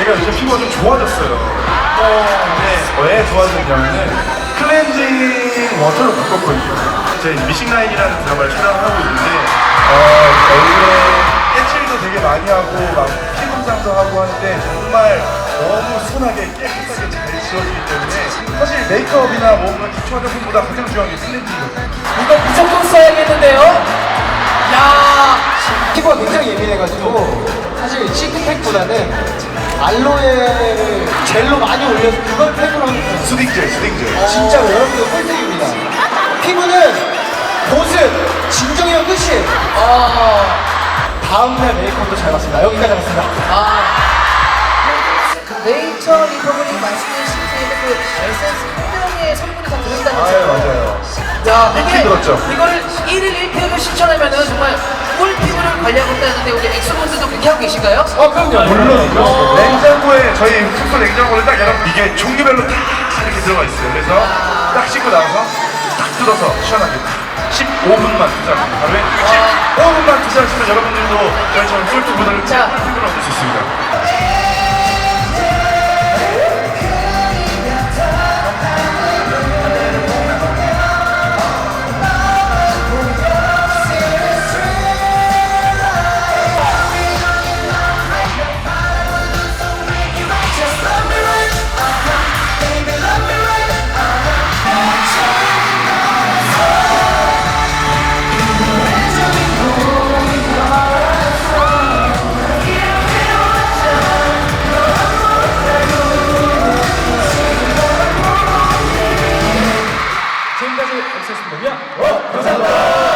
제가 요즘 피부가 좀 좋아졌어요. 네. 왜 좋아졌냐면은 클렌징 워터로 바꿨거든요. 이제 미싱라인이라는 드라마를 촬영하고 있는데 어, 얼굴에 깨칠도 되게 많이 하고 막 피부상도 하고 하는데 정말 너무 순하게 깨끗하게 잘 지워지기 때문에 사실 메이크업이나 뭔가 기초 화장품보다 가장 중요한 게 클렌징이거든요. 이거 무조건 써야겠는데요? 야, 피부가 굉장히 예민해가지고 사실 시크팩보다는 알로에를 젤로 많이 올려서 그걸 팩으로 하는 거예요. 수딩젤, 수딩젤. 진짜로 여러분들 꿀팁입니다. 피부는 보습, 진정이면 끝이에요. 어, 다음날 메이크업도 잘 봤습니다. 여기까지 하겠습니다. 아. 네이처 리퍼블릭 말씀해 주신 그 에센스 한 명의 성분이 다 아유, 들어있다면서요? 맞아요. 야, 이게 들었죠? 이거를 1일 1팩을 실천하면은 정말 꿀 피부를 관리하고 있다는데 우리 엑소분들도 그렇게 하고 계신가요? 어, 그럼요. 물론이죠. 냉장고에 저희 숙소 냉장고를 딱 열어 이게 종류별로 다 이렇게 들어가 있어요. 그래서 딱 씻고 나서 딱 뜯어서 시원하게 15분만 투자합니다. 하루에 15분만 투자하시면 여러분들도 저희처럼 꿀피부를 자. 꿀피부를 얻을 수 있습니다. 엑세스입니다. 감사합니다.